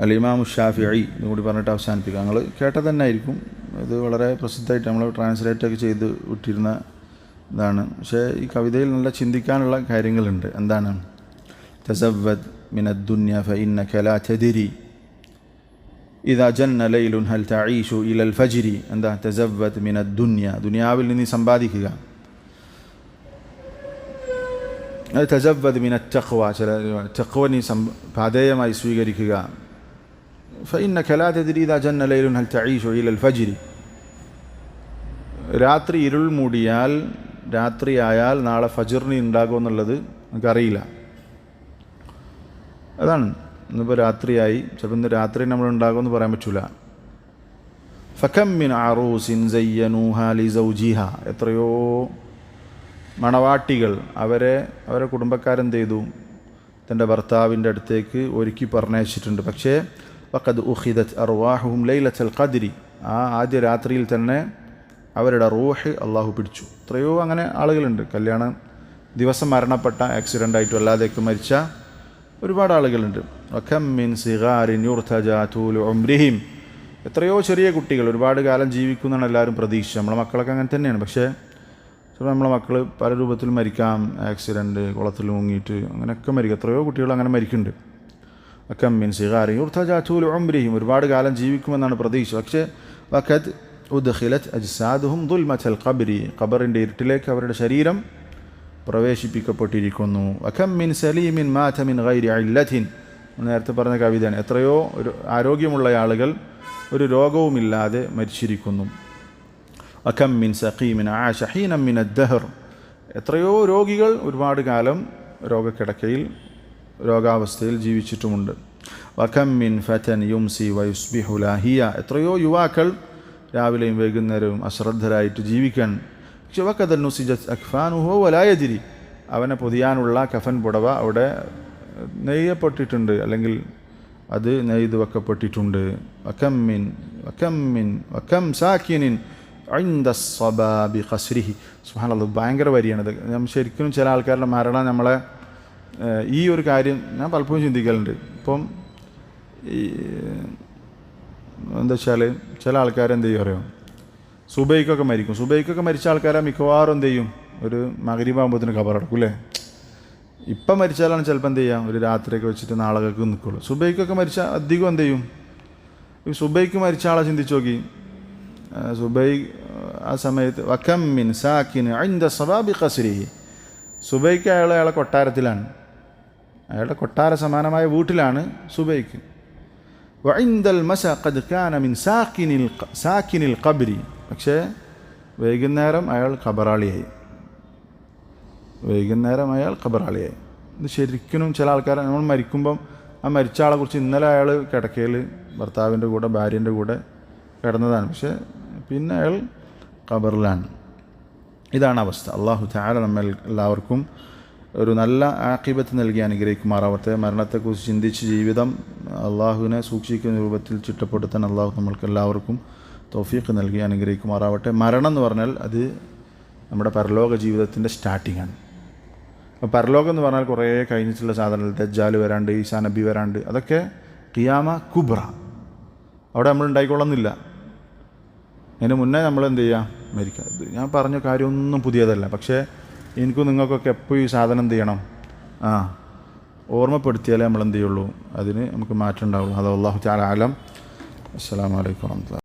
അൽ ഷാഫി ഷാഫിഇ ഇതും കൂടി പറഞ്ഞിട്ട് അവസാനിപ്പിക്കാം. ഞങ്ങൾ കേട്ടത് തന്നെ ആയിരിക്കും ഇത് വളരെ പ്രസിദ്ധമായിട്ട് നമ്മൾ ട്രാൻസ്ലേറ്റൊക്കെ ചെയ്ത് വിട്ടിരുന്ന ഇതാണ്. പക്ഷേ ഈ കവിതയിൽ നല്ല ചിന്തിക്കാനുള്ള കാര്യങ്ങളുണ്ട്. എന്താണ്? തസവദ് മിനദ്ദുന്യ ഫഇന്നക ലാ ചതിരി ഇതാ ജന്ന ലൈലുൻ ഹൽ തഈഷു ഇലൽ ഫജ്രി. എന്താ? തസവദ് മിനദ്ദുന്യ. ദുനിയാവിൽ നിന്ന് സമ്പാദിക്കുക. അത് തജവദ് മിന ചില ചക്വനി സം- പാതേയമായി സ്വീകരിക്കുക. فإنك لا تدري إذا جن ليل هل تعيش إلى الفجر രാത്രി ഇരുൾ മൂടിയാൽ രാത്രിയായാൽ നാളെ ഫജിറിന് ഉണ്ടാകുമെന്നുള്ളത് നമുക്കറിയില്ല അതാണ് ഇന്നിപ്പോൾ രാത്രിയായി ചിലപ്പോൾ ഇന്ന് രാത്രി നമ്മൾ ഉണ്ടാകുമെന്ന് പറയാൻ പറ്റില്ല ഫക്കമ്മിൻ അറൂസിൻ സയ്യനൂഹ ലി സൗജിഹ എത്രയോ മണവാട്ടികൾ അവരെ അവരെ കുടുംബക്കാരെന്ത് ചെയ്തു തൻ്റെ ഭർത്താവിൻ്റെ അടുത്തേക്ക് ഒരുക്കി പറഞ്ഞയച്ചിട്ടുണ്ട് പക്ഷേ വക്കത് ഉഹിദത്ത് അർവാഹും ലൈലത്തൽ ഖദ്രി ആ ആദ്യ രാത്രിയിൽ തന്നെ അവരുടെ റൂഹ് അള്ളാഹു പിടിച്ചു. എത്രയോ അങ്ങനെ ആളുകളുണ്ട്. കല്യാണം ദിവസം മരണപ്പെട്ട ആക്സിഡന്റ് ആയിട്ടും അല്ലാതെയൊക്കെ മരിച്ച ഒരുപാട് ആളുകളുണ്ട്. വഖം മിൻ സിഗാരിൻ യുർത്തജാ തൂലു ഉംരിഹിം. എത്രയോ ചെറിയ കുട്ടികൾ ഒരുപാട് കാലം ജീവിക്കുന്നതാണ് എല്ലാവരും പ്രതീക്ഷ നമ്മളെ മക്കളൊക്കെ അങ്ങനെ തന്നെയാണ്. പക്ഷേ ചിലപ്പോൾ നമ്മളെ മക്കൾ പല രൂപത്തിൽ മരിക്കാം. ആക്സിഡന്റ് കുളത്തിൽ മുങ്ങിയിട്ട് അങ്ങനെയൊക്കെ മരിക്കും. എത്രയോ കുട്ടികൾ അങ്ങനെ മരിക്കുന്നുണ്ട്. അക്കം മിൻ സിഗാരി ഉർത്തജാറ്റൂൽ ഉംരിഹിം. ഒരുപാട് കാലം ജീവിക്കുമെന്നാണ് പ്രതീക്ഷ. പക്ഷേ വഖദ് ഉദ്ഖിലത് അജ്സാദുഹും ദുൽമച്ചൽ ഖബരി. ഖബറിന്റെ ഇരുട്ടിലേക്ക് അവരുടെ ശരീരം പ്രവേശിപ്പിക്കപ്പെട്ടിരിക്കുന്നു. വഖം മിൻ സലീമിൻ മാത മിൻ ഗൈരി അല്ലഥിൻ നേരത്തെ പറഞ്ഞ കവിതയാണ്. എത്രയോ ഒരു ആരോഗ്യമുള്ള ആളുകൾ ഒരു രോഗവുമില്ലാതെ മരിച്ചിരിക്കുന്നു. അകം മിൻ സഖീമിൻ ആ ഹീനം മിൻ അദ്ദഹർ എത്രയോ രോഗികൾ ഒരുപാട് കാലം രോഗക്കിടക്കയിൽ രോഗാവസ്ഥയിൽ ജീവിച്ചിട്ടുമുണ്ട്. വഖം മിൻ ഫതൻ യുംസി വയുസ്ബിഹു ലാഹിയ. എത്രയോ യുവാക്കൾ രാവിലെയും വൈകുന്നേരവും അശ്രദ്ധരായിട്ട് ജീവിക്കാൻ. പക്ഷെ വക്കതൽ നുസിജത് അഖ്ഫാനുഹോ വലായതിരി അവനെ പൊതിയാനുള്ള കഫൻ പുടവ അവിടെ നെയ്യപ്പെട്ടിട്ടുണ്ട്. അല്ലെങ്കിൽ അത് നെയ്ത് വെക്കപ്പെട്ടിട്ടുണ്ട്. വക്കം മിൻ വക്കം സാക്കിനിൻ ഐന്ദ സ്വബാബി ഖസ്രിഹി. സുഹാനത് ഭയങ്കര ഞാൻ ശരിക്കും ചില ആൾക്കാരുടെ മരണം നമ്മളെ ഈ ഒരു കാര്യം ഞാൻ പലപ്പോഴും ചിന്തിക്കലുണ്ട് ഇപ്പം ഈ എന്താ വെച്ചാൽ ചില ആൾക്കാരെന്ത് ചെയ്യും അറിയാം? സുബൈക്കൊക്കെ മരിക്കും. സുബൈക്കൊക്കെ മരിച്ച ആൾക്കാരെ മിക്കവാറും എന്ത് ചെയ്യും? ഒരു മകരിബാകുമ്പോഴത്തേന് ഖബറടക്കും അല്ലേ? ഇപ്പം മരിച്ചാലാണ് ചിലപ്പോൾ എന്ത് ചെയ്യാം? ഒരു രാത്രിയൊക്കെ വെച്ചിട്ട് നാളെയൊക്കെ നിൽക്കുള്ളൂ സുബൈക്കൊക്കെ മരിച്ച അധികം എന്ത് ചെയ്യും? ഈ സുബൈക്ക് മരിച്ച ആളെ ചിന്തിച്ച് നോക്കി. സുബൈ ആ സമയത്ത് വക്കം മിൻ സാക്കിന് അതിന്റെ സബാബി സുബൈക്ക് അയാൾ അയാളെ കൊട്ടാരത്തിലാണ്. അയാളുടെ കൊട്ടാര സമാനമായ വീട്ടിലാണ് സുബൈക്ക്. വൈന്ദൽ സാക്കിനിൽ സാക്കിനിൽ ഖബ്രി. പക്ഷേ വൈകുന്നേരം അയാൾ കബറാളിയായി വൈകുന്നേരം അയാൾ കബറാളിയായി ഇത് ശരിക്കും ചില ആൾക്കാർ നമ്മൾ മരിക്കുമ്പം ആ മരിച്ച ആളെ കുറിച്ച് ഇന്നലെ അയാൾ കിടക്കയിൽ ഭർത്താവിന്റെ കൂടെ ഭാര്യന്റെ കൂടെ കിടന്നതാണ്. പക്ഷേ പിന്നെ അയാൾ കബറിലാണ് ഇതാണ് അവസ്ഥ. അള്ളാഹു താല നമ്മൾ എല്ലാവർക്കും ഒരു നല്ല ആക്കിബത്ത് നൽകി അനുഗ്രഹിക്കുമാറാവട്ടെ. മരണത്തെക്കുറിച്ച് ചിന്തിച്ച് ജീവിതം അള്ളാഹുവിനെ സൂക്ഷിക്കുന്ന രൂപത്തിൽ ചിട്ടപ്പെടുത്താൻ അള്ളാഹു നമ്മൾക്ക് എല്ലാവർക്കും തോഫീക്ക് നൽകി അനുഗ്രഹിക്കുമാറാവട്ടെ. മരണം എന്ന് പറഞ്ഞാൽ അത് നമ്മുടെ പരലോക ജീവിതത്തിന്റെ സ്റ്റാർട്ടിംഗ് ആണ്. അപ്പോൾ പരലോകം എന്ന് പറഞ്ഞാൽ കുറേ കഴിഞ്ഞിട്ടുള്ള സാധനങ്ങൾ. ദജ്ജാൽ വരാണ്ട് ഈസാ നബി വരാണ്ട് അതൊക്കെ കിയാമ കുബ്ര. അവിടെ നമ്മൾ ഉണ്ടായിക്കൊള്ളുന്നില്ല. അതിന് മുന്നേ നമ്മൾ എന്ത് ചെയ്യുക? മരിക്കുക. ഞാൻ പറഞ്ഞ കാര്യമൊന്നും പുതിയതല്ല. പക്ഷേ എനിക്കും നിങ്ങൾക്കൊക്കെ എപ്പോഴും ഈ സാധനം എന്ത് ചെയ്യണം? ആ ഓർമ്മപ്പെടുത്തിയാലേ നമ്മൾ എന്ത് ചെയ്യുള്ളൂ? അതിന് നമുക്ക് മാറ്റം ഉണ്ടാവുള്ളൂ. അത് അള്ളാഹു ചാല ആലം അസ്സാം വലൈക്കും വാഹമത്തുള്ള